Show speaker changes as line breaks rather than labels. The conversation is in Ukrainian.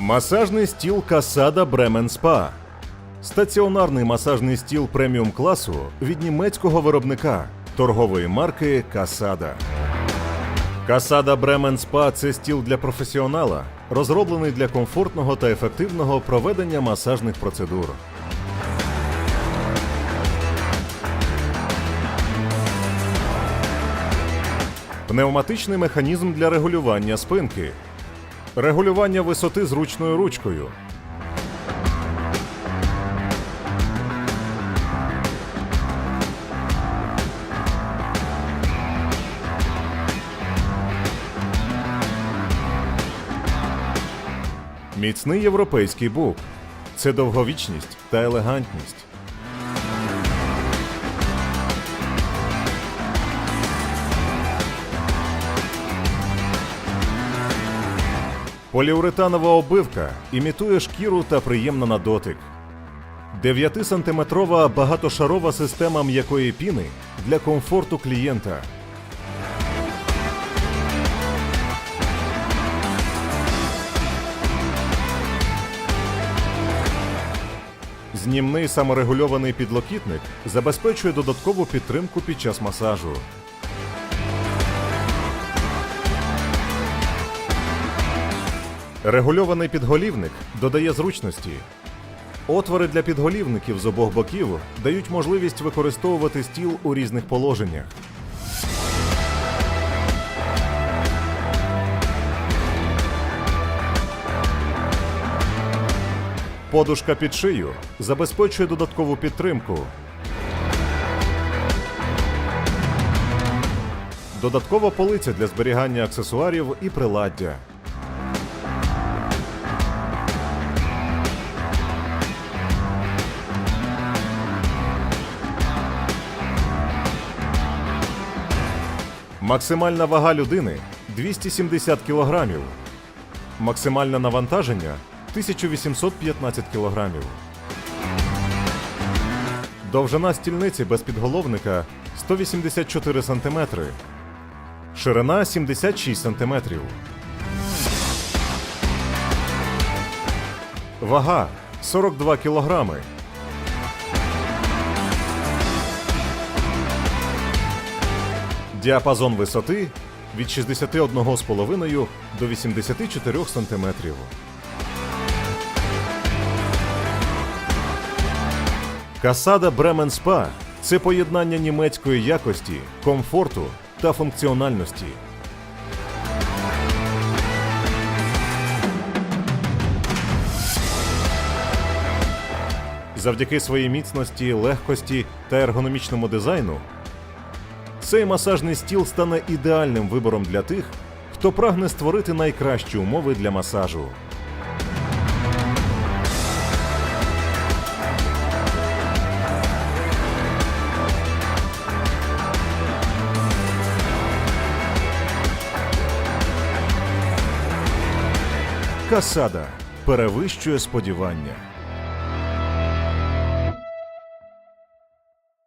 Масажний стіл Касада Бремен Спа. Стаціонарний масажний стіл преміум класу від німецького виробника торгової марки Касада. Касада Бремен Спа це стіл для професіонала, розроблений для комфортного та ефективного проведення масажних процедур. Пневматичний механізм для регулювання спинки. Регулювання висоти зручною ручкою. Міцний європейський бук. Це довговічність та елегантність. Поліуретанова обивка імітує шкіру та приємна на дотик. 9-сантиметрова багатошарова система м'якої піни для комфорту клієнта. Знімний саморегульований підлокітник забезпечує додаткову підтримку під час масажу. Регульований підголівник додає зручності. Отвори для підголівників з обох боків дають можливість використовувати стіл у різних положеннях. Подушка під шию забезпечує додаткову підтримку. Додаткова полиця для зберігання аксесуарів і приладдя. Максимальна вага людини 270 кг. Максимальне навантаження 1815 кг. Довжина стільниці без підголовника 184 см. Ширина 76 см. Вага 42 кг. Діапазон висоти від 61,5 до 84 см. Касада Бремен Спа це поєднання німецької якості, комфорту та функціональності. Завдяки своїй міцності, легкості та ергономічному дизайну цей масажний стіл стане ідеальним вибором для тих, хто прагне створити найкращі умови для масажу. Касада перевищує сподівання.